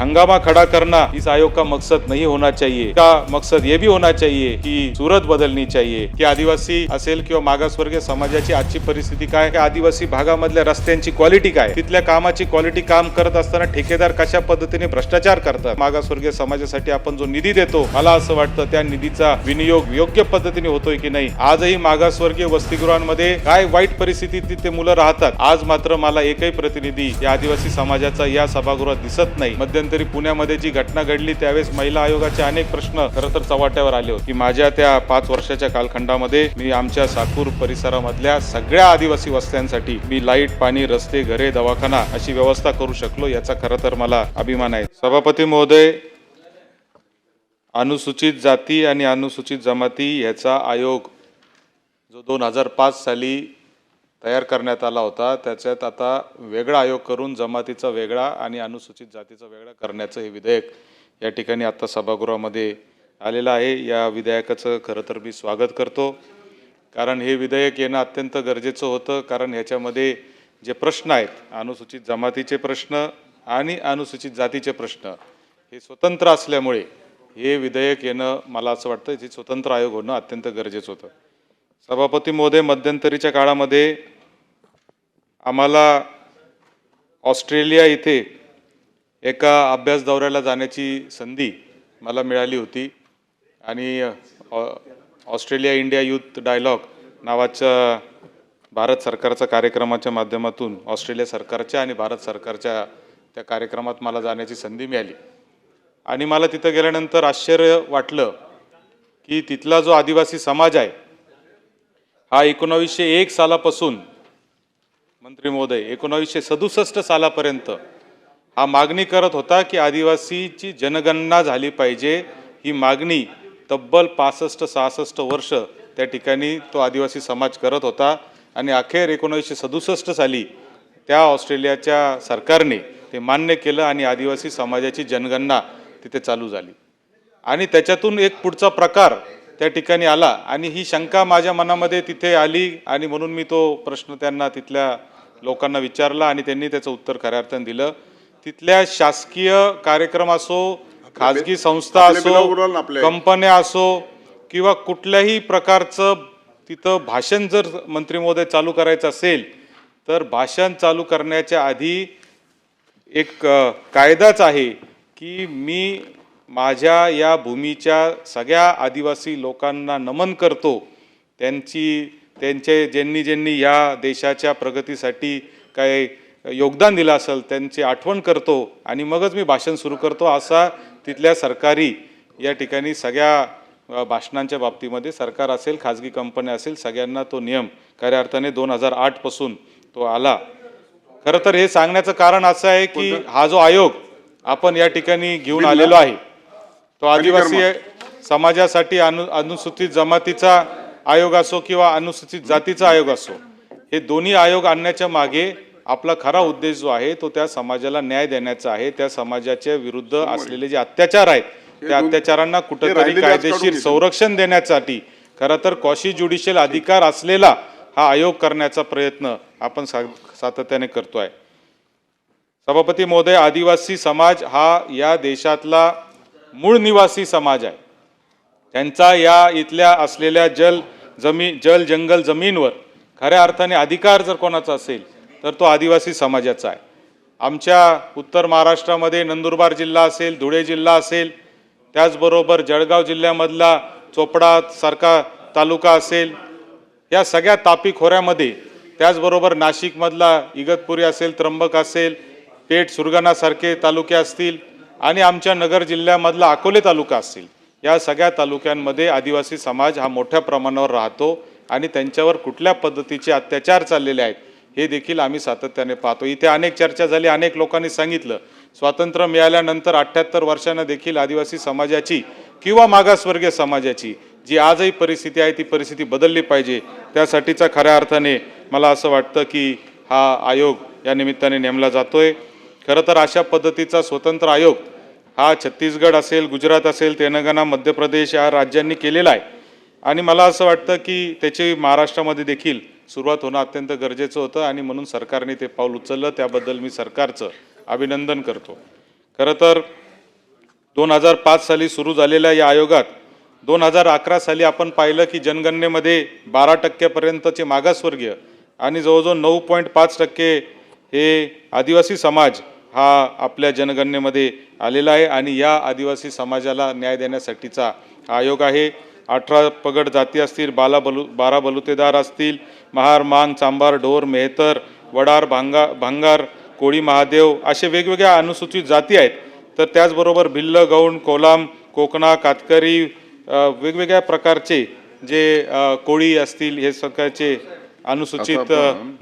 हंगामा खड़ा करना इस आयोग का मकसद नहीं होना चाहिए. का मकसद ये भी होना चाहिए की सूरत बदलनी चाहिए. की आदिवासी असेल किंवा मागासवर्गीय समाजाची आजची परिस्थिती काय? की आदिवासी भागामधल्या रस्त्यांची क्वालिटी काय? तिथल्या कामाची क्वालिटी काम करत असताना ठेकेदार कशा पद्धतीने भ्रष्टाचार करतात? मागासवर्गीय समाजासाठी आपण जो निधी देतो मला असं वाटतं त्या निधीचा विनियोग योग्य पद्धतीने होतोय की नाही? आजही मागासवर्गीय वसतिगृहांमध्ये काय वाईट परिस्थितीत ते मुलं राहतात? आज मात्र मला एकही प्रतिनिधी या आदिवासी समाजाचा या सभागृहात दिसत नाही. मध्य मध्यंतरी पुण्यामध्ये जी घटना घडली त्यावेळेस महिला आयोगाचे अनेक प्रश्न खरं तर चव्हाट्यावर आले होते. की माझ्या त्या पाच वर्षाच्या कालखंडामध्ये मी आमच्या साकूर परिसरामधल्या सगळ्या आदिवासी वस्त्यांसाठी मी लाइट पाणी रस्ते घरे दवाखाना अशी व्यवस्था करू शकलो याचा खरं तर मला अभिमान आहे. सभापती महोदय अनुसूचित जाती आणि अनुसूचित जमाती याचा आयोग जो दोन हजार पाच साली तयार करण्यात आला होता. त्याच्यात आता वेगळा आयोग करून जमातीचा वेगळा आणि अनुसूचित जातीचा वेगळा करण्याचं हे विधेयक या ठिकाणी आत्ता सभागृहामध्ये आलेलं आहे. या विधेयकाचं खरं तर मी स्वागत करतो. कारण हे विधेयक येणं अत्यंत गरजेचं होतं. कारण ह्याच्यामध्ये जे प्रश्न आहेत अनुसूचित जमातीचे प्रश्न आणि अनुसूचित जातीचे प्रश्न हे स्वतंत्र असल्यामुळे हे विधेयक येणं मला असं वाटतं जे स्वतंत्र आयोग होणं अत्यंत गरजेचं होतं. सभापती महोदय मध्यंतरीच्या काळामध्ये आम्हाला ऑस्ट्रेलिया इथे एका अभ्यास दौऱ्याला जाण्याची संधी मला मिळाली होती. आणि ऑ- ऑस्ट्रेलिया इंडिया युथ डायलॉग नावाच्या भारत सरकारच्या कार्यक्रमाच्या माध्यमातून ऑस्ट्रेलिया सरकारच्या आणि भारत सरकारच्या त्या कार्यक्रमात मला जाण्याची संधी मिळाली. आणि मला तिथं गेल्यानंतर आश्चर्य वाटलं की तिथला जो आदिवासी समाज आहे हा एकोणावीसशे एक सालापासून मंत्री महोदय एकोणावीसशे सदुसष्ट सालापर्यंत हा मागणी करत होता की आदिवासीची जनगणना झाली पाहिजे. ही मागणी तब्बल पासष्ट सहासष्ट वर्ष त्या ठिकाणी तो आदिवासी समाज करत होता. आणि अखेर एकोणावीसशे सदुसष्ट साली त्या ऑस्ट्रेलियाच्या सरकारने ते मान्य केलं आणि आदिवासी समाजाची जनगणना तिथे चालू झाली. आणि त्याच्यातून एक पुढचा प्रकार त्या ठिकाणी आला आणि ही शंका माझ्या मनामध्ये तिथे आली आणि म्हणून मी तो प्रश्न त्यांना तिथल्या लोकांना विचारला आणि त्यांनी त्याचं उत्तर खऱ्या अर्थाने दिलं तिथल्या शासकीय कार्यक्रम असो खाजगी संस्था असो. कंपन्या असो किंवा कुठल्याही प्रकारचं तिथं भाषण जर मंत्री महोदय चालू करायचं असेल तर भाषण चालू करण्याच्या आधी एक कायदाच आहे की मी माझ्या या भूमीच्या सगळ्या आदिवासी लोकांना नमन करतो. त्यांची त्यांचे ज्यांनी ज्यांनी या देशाच्या प्रगतीसाठी काय योगदान दिलं असेल त्यांची आठवण करतो आणि मगच मी भाषण सुरू करतो असा तिथल्या सरकारी या ठिकाणी सगळ्या भाषणांच्या बाबतीमध्ये सरकार असेल खाजगी कंपन्या असेल सगळ्यांना तो नियम खऱ्या अर्थाने दोन हजार आठपासून तो आला. खरं तर हे सांगण्याचं कारण असं आहे की हा जो आयोग आपण या ठिकाणी घेऊन आलेलो आहे तो आदिवासी समाजासाठी अनु अनुसूचित जमातीचा आयोग असो किंवा अनुसूचित जातीचा आयोग असो हे दोन्ही आयोग आणण्याच्या मागे आपला खरा उद्देश जो आहे तो त्या समाजाला न्याय देण्याचा आहे. त्या समाजाच्या विरुद्ध असलेले जे अत्याचार आहेत त्या अत्याचारांना कुठंतरी कायदेशीर. संरक्षण देण्यासाठी खरं तर कॉशी ज्युडिशियल अधिकार असलेला हा आयोग करण्याचा प्रयत्न आपण सातत्याने करतोय. सभापती महोदय आदिवासी समाज हा या देशातला मूळ निवासी समाज आहे. त्यांचा या इथल्या असलेल्या जल जमी जल जंगल जमीनवर खऱ्या अर्थाने अधिकार जर कोणाचा असेल तर तो आदिवासी समाजाचा आहे. आमच्या उत्तर महाराष्ट्रामध्ये नंदुरबार जिल्हा असेल धुळे जिल्हा असेल त्याचबरोबर जळगाव जिल्ह्यामधला चोपडा सारखा तालुका असेल या सगळ्या तापी खोऱ्यामध्ये त्याचबरोबर नाशिकमधला इगतपुरी असेल त्र्यंबक असेल पेठ सुरगाणासारखे तालुके असतील आणि आमच्या नगर जिल्ह्यामधला अकोले तालुका असेल या सगळ्या तालुक्यांमध्ये आदिवासी समाज हा मोठ्या प्रमाणावर राहतो आणि त्यांच्यावर कुठल्या पद्धतीचे अत्याचार चाललेले आहेत हे देखील आम्ही सातत्याने पाहतो. इथे अनेक चर्चा झाली अनेक लोकांनी सांगितलं स्वातंत्र्य मिळाल्यानंतर अठ्ठ्याहत्तर वर्षांना देखील आदिवासी समाजाची किंवा मागासवर्गीय समाजाची जी आजही परिस्थिती आहे ती परिस्थिती बदलली पाहिजे. त्यासाठीचा खऱ्या अर्थाने मला असं वाटतं की हा आयोग या निमित्ताने नेमला जातोय. खरं तर अशा पद्धतीचा स्वतंत्र आयोग हा छत्तीसगड असेल गुजरात असेल तेलंगणा मध्य प्रदेश या राज्यांनी केलेला आहे. आणि मला असं वाटतं की त्याची महाराष्ट्रामध्ये देखील सुरुवात होणं अत्यंत गरजेचं होतं आणि म्हणून सरकारने ते पाऊल उचललं. त्याबद्दल मी सरकारचं अभिनंदन करतो. खरं तर दोन हजार पाच साली सुरू झालेल्या या आयोगात दोन हजार अकरा साली आपण पाहिलं की जनगणनेमध्ये बारा टक्क्यापर्यंतचे मागासवर्गीय आणि जवळजवळ नऊ पॉईंट पाच टक्के हे आदिवासी समाज हा आपल्या जनगणनेमध्ये आलेला आहे आणि या आदिवासी समाजाला न्याय देण्यासाठीचा आयोग आहे. अठरा पगड जाती असतील बाला बलु बारा बलुतेदार असतील महार मांग चांबार ढोर मेहतर वडार भांगा भांगार कोळी महादेव असे वेगवेगळ्या अनुसूचित जाती आहेत. तर त्याचबरोबर भिल्ल गौंड कोलाम कोकणा कातकरी वेगवेगळ्या प्रकारचे जे कोळी असतील हे सगळ्याचे अनुसूचित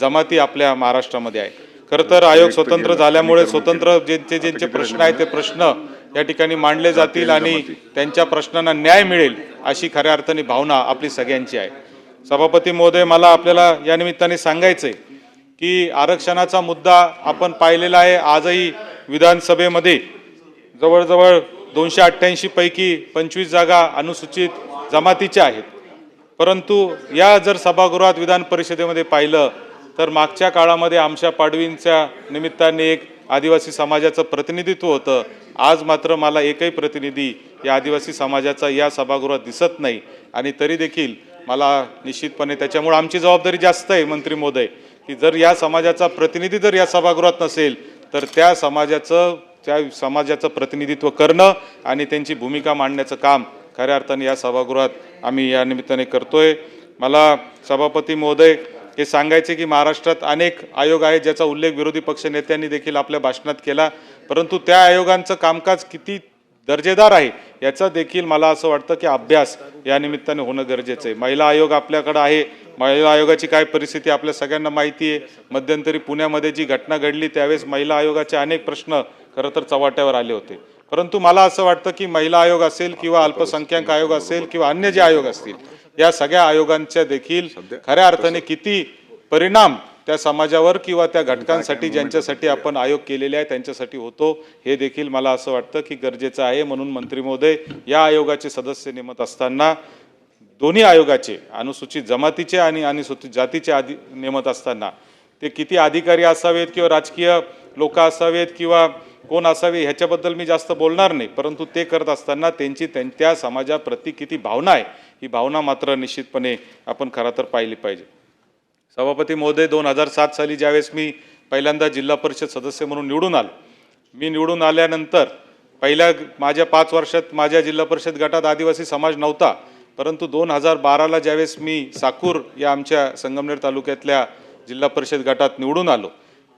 जमाती आपल्या महाराष्ट्रामध्ये आहे खरं तर आयोग स्वतंत्र झाल्यामुळे स्वतंत्र ज्यांचे ज्यांचे प्रश्न आहेत ते प्रश्न या ठिकाणी मांडले जातील आणि त्यांच्या प्रश्नांना न्याय मिळेल अशी खऱ्या अर्थाने भावना आपली सगळ्यांची आहे. सभापती महोदय मला आपल्याला या निमित्ताने सांगायचं आहे की आरक्षणाचा मुद्दा आपण पाहिलेला आहे आजही विधानसभेमध्ये. जवळजवळ दोनशे अठ्ठ्याऐंशी पैकी पंचवीस जागा अनुसूचित जमातीच्या आहेत. परंतु या जर सभागृहात विधान परिषदेमध्ये पाहिलं तर मागच्या काळामध्ये आमच्या पाडवींच्या निमित्ताने एक आदिवासी समाजाचं प्रतिनिधित्व होतं. आज मात्र मला एकही प्रतिनिधी या आदिवासी समाजाचा या सभागृहात दिसत नाही. आणि तरी देखील मला निश्चितपणे त्याच्यामुळे आमची जबाबदारी जास्त आहे मंत्री महोदय की जर या समाजाचा प्रतिनिधी जर या सभागृहात नसेल तर त्या समाजाचं त्या समाजाचं प्रतिनिधित्व करणं आणि त्यांची भूमिका मांडण्याचं काम खऱ्या अर्थाने या सभागृहात आम्ही या निमित्ताने करतोय. मला सभापती महोदय हे सांगायचे की महाराष्ट्रात अनेक आयोग आहेत ज्याचा उल्लेख विरोधी पक्ष नेत्यांनी देखील आपल्या भाषणात केला. परंतु त्या आयोगांचं कामकाज किती दर्जेदार आहे याचा देखील मला असं वाटतं की अभ्यास या निमित्ताने होणं गरजेचं आहे. महिला आयोग आपल्याकडं आहे. महिला आयोगाची काय परिस्थिती आपल्या सगळ्यांना माहिती आहे. मध्यंतरी पुण्यामध्ये जी घटना घडली त्यावेळेस महिला आयोगाचे अनेक प्रश्न खरं तर चव्हाट्यावर आले होते. परंतु मला असं वाटतं की महिला आयोग असेल किंवा अल्पसंख्याक आयोग असेल किंवा अन्य जे आयोग असतील या सगळ्या आयोगांच्या देखील खऱ्या अर्थाने किती परिणाम त्या समाजावर किंवा त्या घटकांसाठी ज्यांच्यासाठी आपण आयोग केलेले आहे त्यांच्यासाठी होतो हे देखील मला असं वाटतं की गरजेचं आहे. म्हणून मंत्री महोदय या आयोगाचे सदस्य नेमत असताना दोन्ही आयोगाचे अनुसूचित जमातीचे आणि अनुसूचित जातीचे आधी नेमत असताना ते किती अधिकारी असावेत किंवा राजकीय लोक असावेत किंवा कोण असावे ह्याच्याबद्दल मी जास्त बोलणार नाही परंतु ते करत असताना त्यांची त्यां त्या समाजाप्रती किती भावना आहे ही भावना मात्र निश्चितपणे आपण खरं तर पाहिली पाहिजे. सभापती महोदय दोन हजार सात साली ज्यावेळेस मी पहिल्यांदा जिल्हा परिषद सदस्य म्हणून निवडून आलो मी निवडून आल्यानंतर पहिल्या माझ्या पाच वर्षात माझ्या जिल्हा परिषद गटात आदिवासी समाज नव्हता परंतु दोन हजार बाराला ज्यावेळेस मी साकूर या आमच्या संगमनेर तालुक्यातल्या जिल्हा परिषद गटात निवडून आलो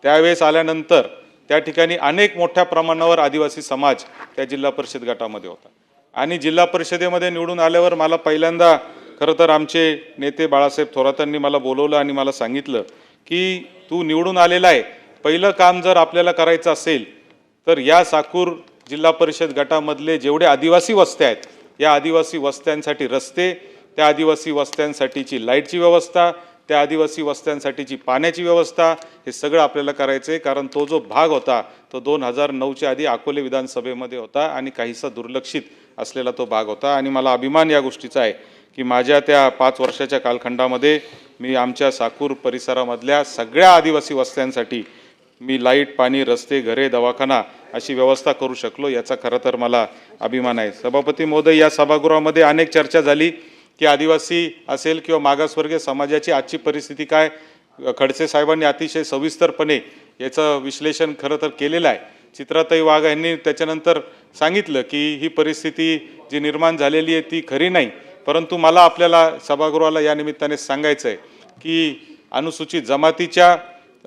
त्यावेळेस आल्यानंतर त्या ठिकाणी अनेक मोठ्या प्रमाणावर आदिवासी समाज त्या जिल्हा परिषद गटामध्ये होता. आणि जिल्हा परिषदेमध्ये निवडून आल्यावर मला पहिल्यांदा खरं तर आमचे नेते बाळासाहेब थोरातांनी मला बोलवलं आणि मला सांगितलं की तू निवडून आलेला आहे. पहिलं काम जर आपल्याला करायचं असेल तर या साकूर जिल्हा परिषद गटामधले जेवढे आदिवासी वस्त्या आहेत या आदिवासी वस्त्यांसाठी रस्ते त्या आदिवासी वस्त्यांसाठीची लाईटची व्यवस्था त्या आदिवासी वस्त्यांसाठीची पाण्याची व्यवस्था हे सगळं आपल्याला करायचं आहे कारण तो जो भाग होता तो दोन हजार नऊच्या आधी अकोले विधानसभेमध्ये होता आणि काहीसा दुर्लक्षित असलेला तो भाग होता. आणि मला अभिमान या गोष्टीचा आहे की माझ्या त्या पाच वर्षाच्या कालखंडामध्ये मी आमच्या साकूर परिसरामधल्या सगळ्या आदिवासी वस्त्यांसाठी मी लाइट पाणी रस्ते घरे दवाखाना अशी व्यवस्था करू शकलो याचा खरं तर मला अभिमान आहे. सभापती महोदय या सभागृहामध्ये अनेक चर्चा झाली. की आदिवासी असेल किंवा मागासवर्गीय समाजाची आजची परिस्थिती काय खडसे साहेबांनी अतिशय सविस्तरपणे याचं विश्लेषण खरं तर केलेलं आहे. चित्राताई वाघ यांनी त्याच्यानंतर सांगितलं की ही परिस्थिती जी निर्माण झालेली आहे ती खरी नाही परंतु मला आपल्याला सभागृहाला या निमित्ताने सांगायचं आहे की अनुसूचित जमातीच्या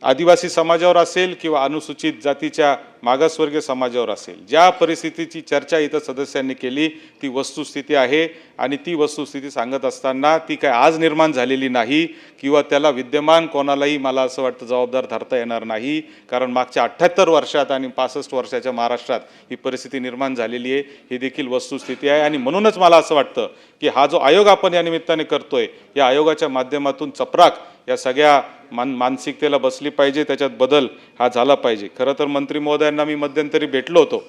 आदिवासी समाजावर असेल किंवा अनुसूचित जातीच्या मागासवर्गीय समाजावर असेल. ज्या परिस्थितीची चर्चा इथं सदस्यांनी केली ती वस्तुस्थिती आहे आणि ती वस्तुस्थिती सांगत असताना ती काय आज निर्माण झालेली नाही किंवा त्याला विद्यमान कोणालाही मला असं वाटतं जबाबदार धरता येणार नाही. कारण मागच्या अठ्ठ्याहत्तर वर्षात आणि पासष्ट वर्षाच्या महाराष्ट्रात ही परिस्थिती निर्माण झालेली आहे. ही देखील वस्तुस्थिती आहे आणि म्हणूनच मला असं वाटतं की हा जो आयोग आपण या निमित्ताने करतोय या आयोगाच्या माध्यमातून चपराक या सगळ्या मान मानसिकतेला बसली पाहिजे त्याच्यात बदल हा झाला पाहिजे. खरं तर मंत्री महोदयांना मी मध्यंतरी भेटलो होतो.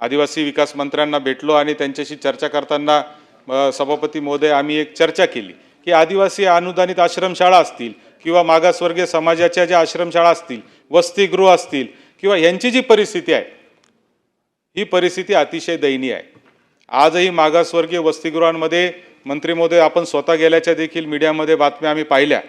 आदिवासी विकास मंत्र्यांना भेटलो आणि त्यांच्याशी चर्चा करताना सभापती महोदय आम्ही एक चर्चा केली की आदिवासी अनुदानित आश्रमशाळा असतील किंवा मागासवर्गीय समाजाच्या ज्या आश्रमशाळा असतील वसतिगृह असतील किंवा यांची जी परिस्थिती आहे ही परिस्थिती अतिशय दयनीय आहे. आजही मागासवर्गीय वसतिगृहांमध्ये मंत्री महोदय आपण स्वतः गेल्याच्या देखील मीडियामध्ये बातम्या आम्ही पाहिल्या.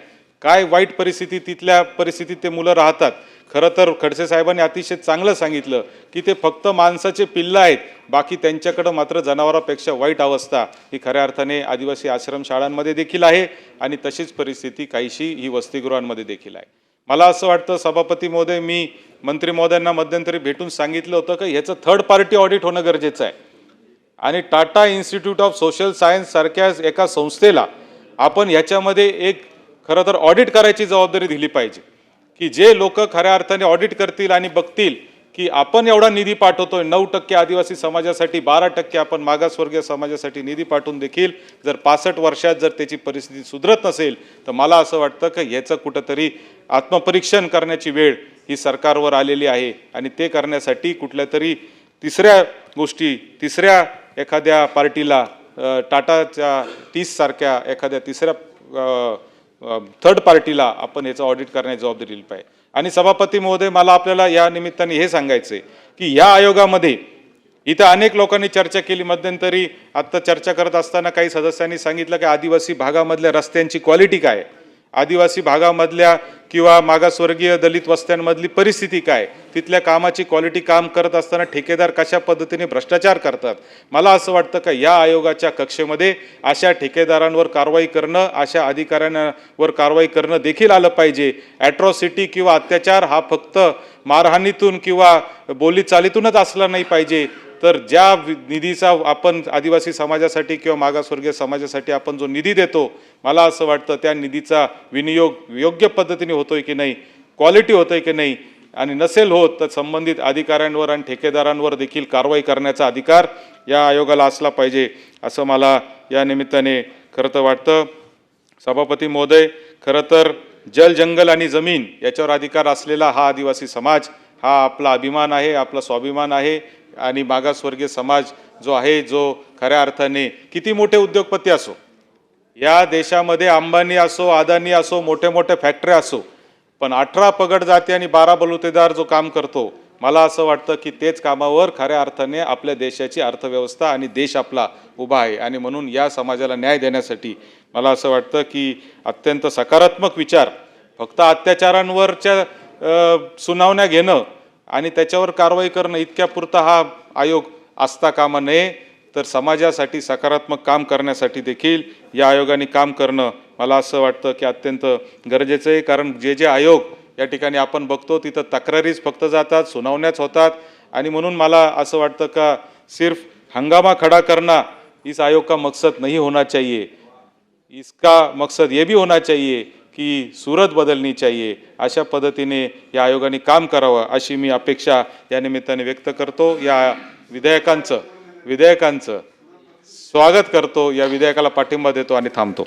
काय वाईट परिस्थिती तिथल्या परिस्थितीत ते मुलं राहतात खरं तर खडसे साहेबांनी अतिशय चांगलं सांगितलं की ते फक्त माणसाचे पिल्लं आहेत बाकी त्यांच्याकडं मात्र जनावरापेक्षा वाईट अवस्था ही खऱ्या अर्थाने आदिवासी आश्रमशाळांमध्ये देखील आहे आणि तशीच परिस्थिती काहीशी ही वसतिगृहांमध्ये देखील आहे. मला असं वाटतं सभापती महोदय मी मंत्री महोदयांना मध्यंतरी भेटून सांगितलं होतं की ह्याचं थर्ड पार्टी ऑडिट होणं गरजेचं आहे. आणि Tata institute of social science सारख्या एका संस्थेला आपण ह्याच्यामध्ये एक खरं तर ऑडिट करायची जबाबदारी दिली पाहिजे. की जे लोक खऱ्या अर्थाने ऑडिट करतील आणि बघतील की आपण एवढा निधी पाठवतोय नऊ टक्के आदिवासी समाजासाठी बारा टक्के आपण मागासवर्गीय समाजासाठी निधी पाठवून देखील जर पासष्ट वर्षात जर त्याची परिस्थिती सुधरत नसेल तर मला असं वाटतं की ह्याचं कुठंतरी आत्मपरीक्षण करण्याची वेळ ही सरकारवर आलेली आहे आणि ते करण्यासाठी कुठल्या तरी तिसऱ्या गोष्टी तिसऱ्या एखाद्या पार्टीला टाटाच्या तीससारख्या एखाद्या तिसऱ्या थर्ड पार्टीला आपण याचं ऑडिट करण्याची जबाबदारी दिली पाहिजे. आणि सभापती महोदय मला आपल्याला या निमित्ताने हे सांगायचं आहे की या आयोगामध्ये इथं अनेक लोकांनी चर्चा केली. मध्यंतरी आत्ता चर्चा करत असताना काही सदस्यांनी सांगितलं की आदिवासी भागामधल्या रस्त्यांची क्वालिटी काय आदिवासी भागामधल्या किंवा मागासवर्गीय दलित वस्त्यांमधली परिस्थिती काय? तिथल्या कामाची क्वालिटी काम करत असताना ठेकेदार कशा पद्धतीने भ्रष्टाचार करतात? मला असं वाटतं का या आयोगाच्या कक्षेमध्ये अशा ठेकेदारांवर कारवाई करणं अशा अधिकाऱ्यांवर कारवाई करणं देखील आलं पाहिजे. ॲट्रॉसिटी किंवा अत्याचार हा फक्त मारहाणीतून किंवा बोलीचालीतूनच असला नाही पाहिजे. तर ज्या निधीचा आपण आदिवासी समाजासाठी किंवा मागासवर्गीय समाजासाठी आपण जो निधी देतो मला असं वाटतं त्या निधीचा विनियोग योग्य पद्धतीने होतोय की नाही क्वालिटी होतोय की नाही आणि नसेल होत तर संबंधित अधिकाऱ्यांवर आणि ठेकेदारांवर देखील कारवाई करण्याचा अधिकार या आयोगाला असला पाहिजे असं मला या निमित्ताने खरं तर वाटतं. सभापती महोदय खरं तर जल जंगल आणि जमीन याच्यावर अधिकार असलेला हा आदिवासी समाज हा आपला अभिमान आहे आपला स्वाभिमान आहे आणि मागासवर्गीय समाज जो आहे जो खऱ्या अर्थाने किती मोठे उद्योगपती असो या देशामध्ये अंबानी असो अदानी असो मोठे मोठे फॅक्टरी असो पण अठरा पगड जाती आणि बारा बलुतेदार जो काम करतो मला असं वाटतं की तेच कामावर खऱ्या अर्थाने आपल्या देशाची अर्थव्यवस्था आणि देश आपला उभा आहे. आणि म्हणून या समाजाला न्याय देण्यासाठी मला असं वाटतं की अत्यंत सकारात्मक विचार फक्त अत्याचारांवरच्या सुनावण्या घेणं आणि त्याच्यावर कारवाई करणं इतक्या पुरता हा आयोग असता कामा नये. तर समाजासाठी सकारात्मक काम करण्यासाठी देखील या आयोगाने काम करणं मला असं वाटतं की अत्यंत गरजेचं आहे. कारण जे जे आयोग या ठिकाणी आपण बघतो तिथं तक्रारीच फक्त जातात सुनावण्याच होतात. आणि म्हणून मला असं वाटतं का सिर्फ हंगामा खडा करना इस आयोग का मकसद नहीं होना चाहिए इसका मकसद ये भी होना चाहिए की सूरत बदलनी चाहिए. अशा पद्धतीने या आयोगाने काम करावं अशी मी अपेक्षा या निमित्ताने व्यक्त करतो. या विधेयकांचं विधेयकांचं स्वागत करतो. या विधेयकाला पाठिंबा देतो आणि थांबतो.